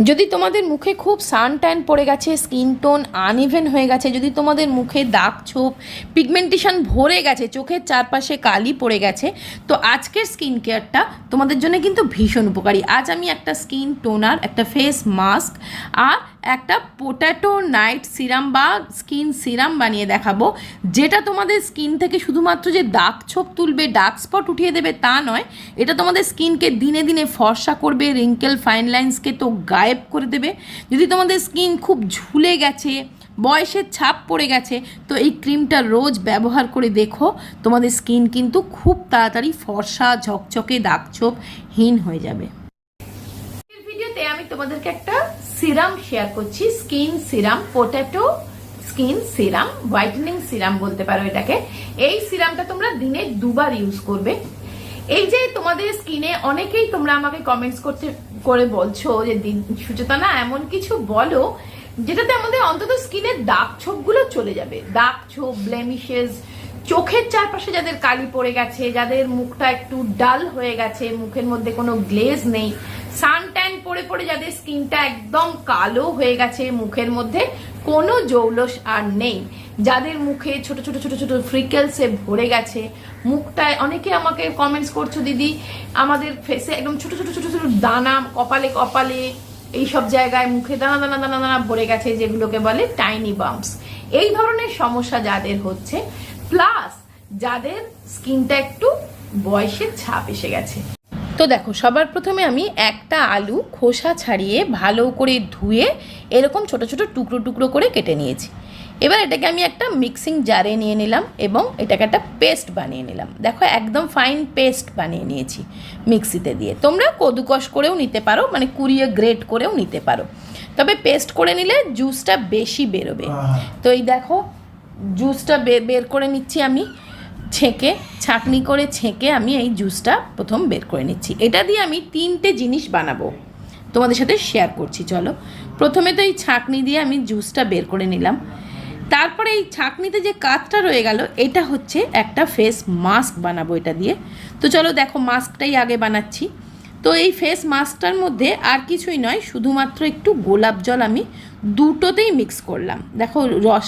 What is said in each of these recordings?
যদি তোমাদের মুখে খুব সান ট্যান পড়ে গেছে, স্কিন টোন আনইভেন হয়ে গেছে, যদি তোমাদের মুখে দাগ ছোপ, পিগমেন্টেশন ভরে গেছে, চোখের চারপাশে কালি পড়ে গেছে, তো আজকের স্কিন কেয়ারটা তোমাদের জন্য কিন্তু ভীষণ উপকারী। আজ আমি একটা স্কিন টোনার, একটা ফেস মাস্ক আর একটা পোট্যাটো নাইট সিরাম বা স্কিন সিরাম বানিয়ে দেখাবো। যেটা তোমাদের স্কিন থেকে শুধুমাত্র যে দাগ ছোপ তুলবে ডার্ক স্পট উঠিয়ে দেবে তা নয়, এটা তোমাদের স্কিনকে দিনে দিনে ফর্সা করবে রিঙ্কেল ফাইন লাইন্সকে তো গায়েব করে দেবে। যদি তোমাদের স্কিন খুব ঝুলে গেছে, বয়সের ছাপ পড়ে গেছে, তো এই ক্রিমটা রোজ ব্যবহার করে দেখো, তোমাদের স্কিন কিন্তু খুব তাড়াতাড়ি ফর্সা, ঝকঝকে দাগ ছোপ, হীন হয়ে যাবে। ভিডিওতে আমি তোমাদেরকে একটা সিরাম শেয়ার করছি skin serum potato skin serum whitening serum বলতে পারো এটাকে। এই সিরামটা তোমরা দিনে দুবার ইউজ করবে। এই যে তোমাদের স্কিনে অনেকেই তোমরা আমাকে কমেন্টস করতে, করে বলছো যে সুচেতনা এমন কিছু বলো যেটাতে আমাদের অন্তত স্কিনের দাগ ছোপগুলো চলে যাবে। দাগ ছোপ ব্লেমিশেস চোখের চারপাশে যাদের কালি পড়ে গেছে, যাদের মুখটা একটু ডাল হয়ে গেছে, মুখের মধ্যে কোনো গ্লেজ নেই সান পড়ে পড়ে যাদের স্কিনটা একদম কালো হয়ে গেছে মুখের মধ্যে, কোনো জৌলস আর নেই। যাদের মুখে ছোট ছোট ছোট ছোট ফ্রিকেলসে ভরে গেছে, মুখটায় অনেকে আমাকে কমেন্টস করছ, দিদি, আমাদের ফেসে একদম ছোট ছোট ছোট ছোট দানা কপালে কপালে এই সব জায়গায় মুখে দানা দানা দানা দানা ভরে গেছে, যেগুলোকে বলে টাইনি বাম্পস এই ধরনের সমস্যা যাদের হচ্ছে প্লাস যাদের স্কিনটা একটু বয়সের ছাপ এসে গেছে। তো দেখো সবার প্রথমে আমি একটা আলু খোসা ছাড়িয়ে ভালো করে ধুয়ে এরকম ছোট ছোট টুকরো টুকরো করে কেটে নিয়েছি। এবার এটাকে আমি একটা মিক্সিং জারে নিয়ে নিলাম এবং এটাকে একটা পেস্ট বানিয়ে নিলাম। দেখো একদম ফাইন পেস্ট বানিয়ে নিয়েছি মিক্সিতে দিয়ে। তোমরা কদুকস করেও নিতে পারো মানে কুড়িয়ে গ্রেট করেও নিতে পারো। তবে পেস্ট করে নিলে জুসটা বেশি বেরোবে। তো এই দেখো জুসটা বের করে নিচ্ছি আমি। ছেঁকে, ছাঁকনি করে ছেঁকে আমি এই জুসটা প্রথম বের করে নিচ্ছি। এটা দিয়ে আমি তিনটে জিনিস বানাবো। তোমাদের সাথে শেয়ার করছি, চলো। প্রথমে তো এই ছাঁকনি দিয়ে আমি জুসটা বের করে নিলাম। তারপরে এই ছাঁকনিতে যে কাতটা রয়ে গেল, এটা হচ্ছে একটা ফেস মাস্ক বানাবো এটা দিয়ে। তো চলো দেখো মাস্কটাই আগে বানাচ্ছি। তো এই ফেস মাস্কটার মধ্যে আর কিছুই নয়, শুধুমাত্র একটু গোলাপ জল আমি দুটোতেই মিক্স করলাম। দেখো রস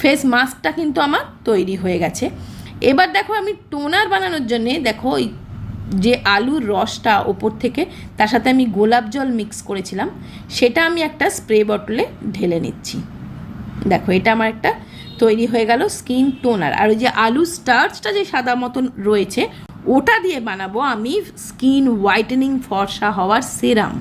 ফেস মাস্কটা কিন্তু আমার তৈরি হয়ে গেছে। এবার দেখো আমি টোনার বানানোর জন্যে দেখো ওই যে আলুর রসটা ওপর থেকে, তার সাথে আমি গোলাপ জল মিক্স করেছিলাম, সেটা আমি একটা স্প্রে বটলে ঢেলে নিচ্ছি। দেখো, এটা আমার একটা তৈরি হয়ে গেল স্কিন টোনার আর ওই যে আলু স্টার্চটা যে সাদা মতন রয়েছে, ওটা দিয়ে বানাবো আমি স্কিন হোয়াইটেনিং ফর্সা হওয়ার সেরাম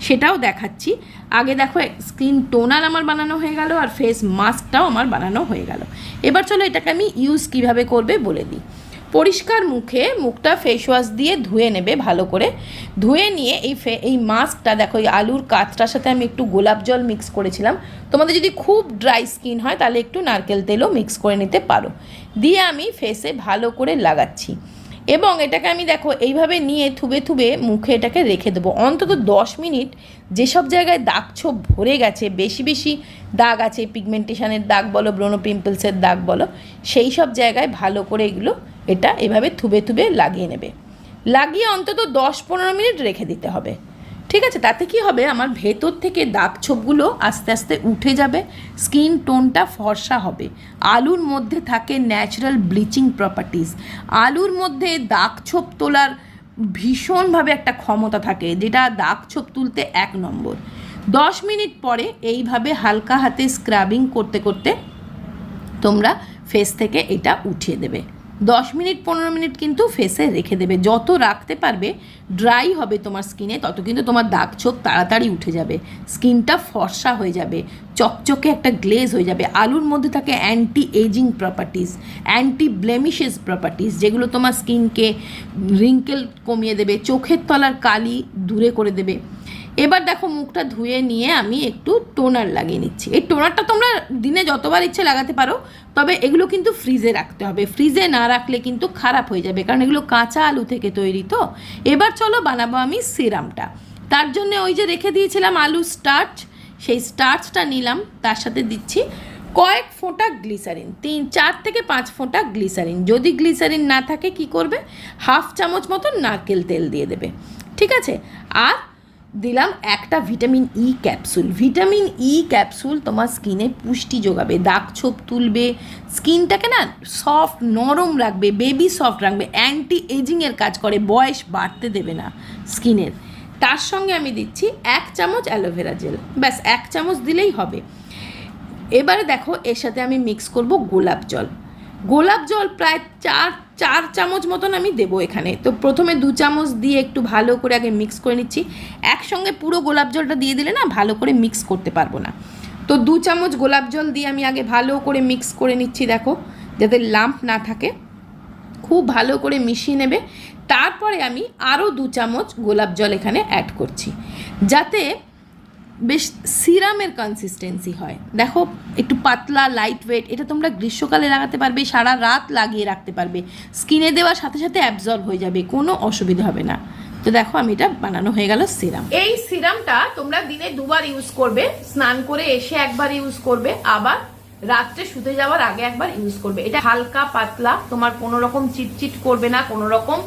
সেটাও দেখাচ্ছি। আগে দেখো, স্কিন টোনার আমার বানানো হয়ে গেল আর ফেস মাস্কটাও আমার বানানো হয়ে গেল। এবার চলো এটাকে আমি ইউজ কীভাবে করবে বলে দিই। পরিষ্কার মুখে মুখটা ফেস ওয়াশ দিয়ে ধুয়ে নেবে ভালো করে। ধুয়ে নিয়ে এই ফে, এই মাস্কটা দেখো, এই আলুর কাঁচটার সাথে আমি একটু গোলাপ জল মিক্স করেছিলাম। তোমাদের যদি খুব ড্রাই স্কিন হয় তাহলে একটু নারকেল তেলও মিক্স করে নিতে পারো। দিয়ে আমি ফেসে ভালো করে লাগাচ্ছি। এবং এটাকে আমি দেখো, এইভাবে নিয়ে থুবে থুবে মুখে এটাকে রেখে দেবো। অন্তত দশ মিনিট যেসব জায়গায় দাগ ছোপ ভরে গেছে, বেশি বেশি দাগ আছে পিগমেন্টেশনের দাগ বলো ব্রোনো পিম্পলসের দাগ বলো, সেই সব জায়গায় ভালো করে এগুলো, এটা এভাবে থুবে থুবে লাগিয়ে নেবে। লাগিয়ে অন্তত দশ পনেরো মিনিট রেখে দিতে হবে। ঠিক আছে, তাতে কি হবে? আমার ভেতর থেকে দাগ ছোপগুলো আস্তে আস্তে উঠে যাবে, স্কিন টোনটা ফর্সা হবে। আলুর মধ্যে থাকে ন্যাচারাল ব্লিচিং প্রপার্টিস আলুর মধ্যে দাগ ছোপ তোলার ভীষণভাবে একটা ক্ষমতা থাকে, যেটা দাগ ছোপ তুলতে এক নম্বর। দশ মিনিট পরে এইভাবে হালকা হাতে স্ক্রাবিং করতে করতে তোমরা ফেস থেকে এটা উঠিয়ে দেবে। দশ মিনিট, পনেরো মিনিট কিন্তু ফেসে রেখে দেবে। যত রাখতে পারবে ড্রাই হবে তোমার স্কিনে তত কিন্তু তোমার দাগ ছোপ তাড়াতাড়ি উঠে যাবে। স্কিনটা ফর্সা হয়ে যাবে, চকচকে একটা গ্লেজ হয়ে যাবে। আলুর মধ্যে থাকে anti ageing properties anti blemishes properties যেগুলো তোমার স্কিনকে রিঙ্কেল কমিয়ে দেবে, চোখের তলার কালি দূরে করে দেবে। এবার দেখো মুখটা ধুয়ে নিয়ে আমি একটু টোনার লাগিয়ে নিচ্ছি। এই টোনারটা তোমরা দিনে যতবার ইচ্ছে লাগাতে পারো, তবে এগুলো কিন্তু ফ্রিজে রাখতে হবে। ফ্রিজে না রাখলে কিন্তু খারাপ হয়ে যাবে, কারণ এগুলো কাঁচা আলু থেকে তৈরি তো। এবার চলো বানাবো আমি সিরামটা। তার জন্য ওই যে রেখে দিয়েছিলাম আলু স্টার্চ, সেই স্টার্চটা নিলাম, তার সাথে দিচ্ছি কয়েক ফোঁটা গ্লিসারিন, তিন, চার থেকে পাঁচ ফোঁটা গ্লিসারিন। যদি গ্লিসারিন না থাকে, কি করবে? হাফ চামচ মতো নারকেল তেল দিয়ে দেবে। ঠিক আছে? আর দিলাম একটা vitamin E capsule. Vitamin E capsule তোমার স্কিনে পুষ্টি যোগাবে, দাগ ছোপ তুলবে, স্কিনটাকে না সফট নরম রাখবে বেবি সফট রাখবে অ্যান্টি এজিংয়ের কাজ করে, বয়স বাড়তে দেবে না স্কিনের তার সঙ্গে আমি দিচ্ছি এক চামচ অ্যালোভেরা জেল ব্যাস, এক চামচ দিলেই হবে। এবারে দেখো, এর সাথে আমি মিক্স করব গোলাপ জল। গোলাপ জল প্রায় চার চার চামচ মতন আমি দেবো এখানে। তো প্রথমে দু চামচ দিয়ে একটু ভালো করে আগে মিক্স করে নিচ্ছি। একসঙ্গে পুরো গোলাপ জলটা দিয়ে দিলে না ভালো করে মিক্স করতে পারব না। তো দু চামচ গোলাপ জল দিয়ে আমি আগে ভালো করে মিক্স করে নিচ্ছি দেখো, যাতে লাম্প না থাকে। খুব ভালো করে মিশিয়ে নেবে। তারপরে আমি আরও দু চামচ গোলাপ জল এখানে অ্যাড করছি। যাতে বেশ সিরামের কনসিস্টেন্সি হয়। দেখো, একটু পাতলা লাইট ওয়েট এটা তোমরা গ্রীষ্মকালে লাগাতে পারবে, সারা রাত লাগিয়ে রাখতে পারবে। স্কিনে দেওয়ার সাথে সাথে অ্যাবজর্ব হয়ে যাবে, কোনো অসুবিধা হবে না। তো দেখো, আমি এটা বানানো হয়ে গেল সিরাম। এই সিরামটা তোমরা দিনে দুবার ইউজ করবে, স্নান করে এসে একবার ইউজ করবে, আবার রাত্রে শুতে যাওয়ার আগে একবার ইউজ করবে। এটা হালকা, পাতলা, তোমার কোনো রকম চিটচিট করবে না, কোনো রকম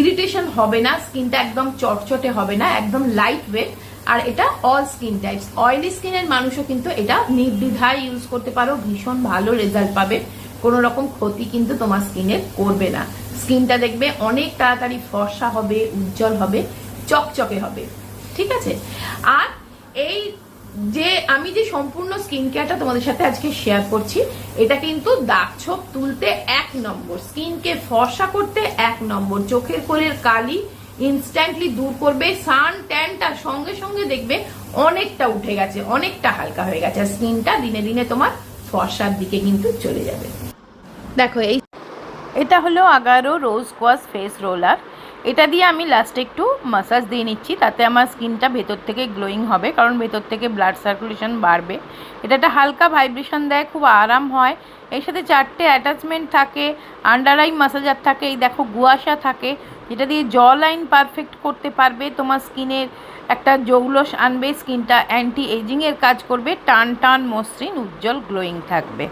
ইরিটেশন হবে না স্কিনটা একদম চটচটে হবে না, একদম লাইট ওয়েট আর এটা অল স্কিন টাইপস অয়েলি স্কিনের মানুষও কিন্তু এটা নির্দ্বিধায় ইউজ করতে পারো, ভীষণ ভালো রেজাল্ট পাবে। কোনো রকম ক্ষতি কিন্তু তোমার স্কিনের করবে না। স্কিনটা দেখবে অনেক তাড়াতাড়ি ফর্সা হবে, উজ্জ্বল হবে, চকচকে হবে। ঠিক আছে? আর এই যে আমি যে সম্পূর্ণ স্কিন কেয়ারটা তোমাদের সাথে আজকে শেয়ার করছি, এটা কিন্তু দাগ ছোপ তুলতে এক নম্বর। স্কিনকে ফর্সা করতে এক নম্বর। চোখের কোলের কালি ইনস্ট্যান্টলি দূর করবে সান ট্যানটা সঙ্গে সঙ্গে দেখবে অনেকটা উঠে গেছে, অনেকটা হালকা হয়ে গেছে স্কিনটা দিনে দিনে তোমার ফর্সার দিকে কিন্তু চলে যাবে। দেখো, এই এটা হলো আগারো রোজ কোয়াস ফেস রোলার এটা দিয়ে আমি লাস্টে একটু মাসাজ দিয়ে নিচ্ছি, তাতে আমার স্কিনটা ভেতর থেকে গ্লোয়িং হবে, কারণ ভেতর থেকে ব্লাড সার্কুলেশন বাড়বে। এটা একটা হালকা ভাইব্রেশন দেয়, খুব আরাম হয়। এর সাথে চারটে অ্যাটাচমেন্ট থাকে আন্ডার আই মাসাজার থাকে, এই দেখো গুয়াশা থাকে, যেটা দিয়ে জ লাইন পারফেক্ট করতে পারবে, তোমার স্কিনের একটা জৌলস আনবে স্কিনটা অ্যান্টি এজিংয়ের কাজ করবে টান টান মসৃণ, উজ্জ্বল গ্লোয়িং থাকবে।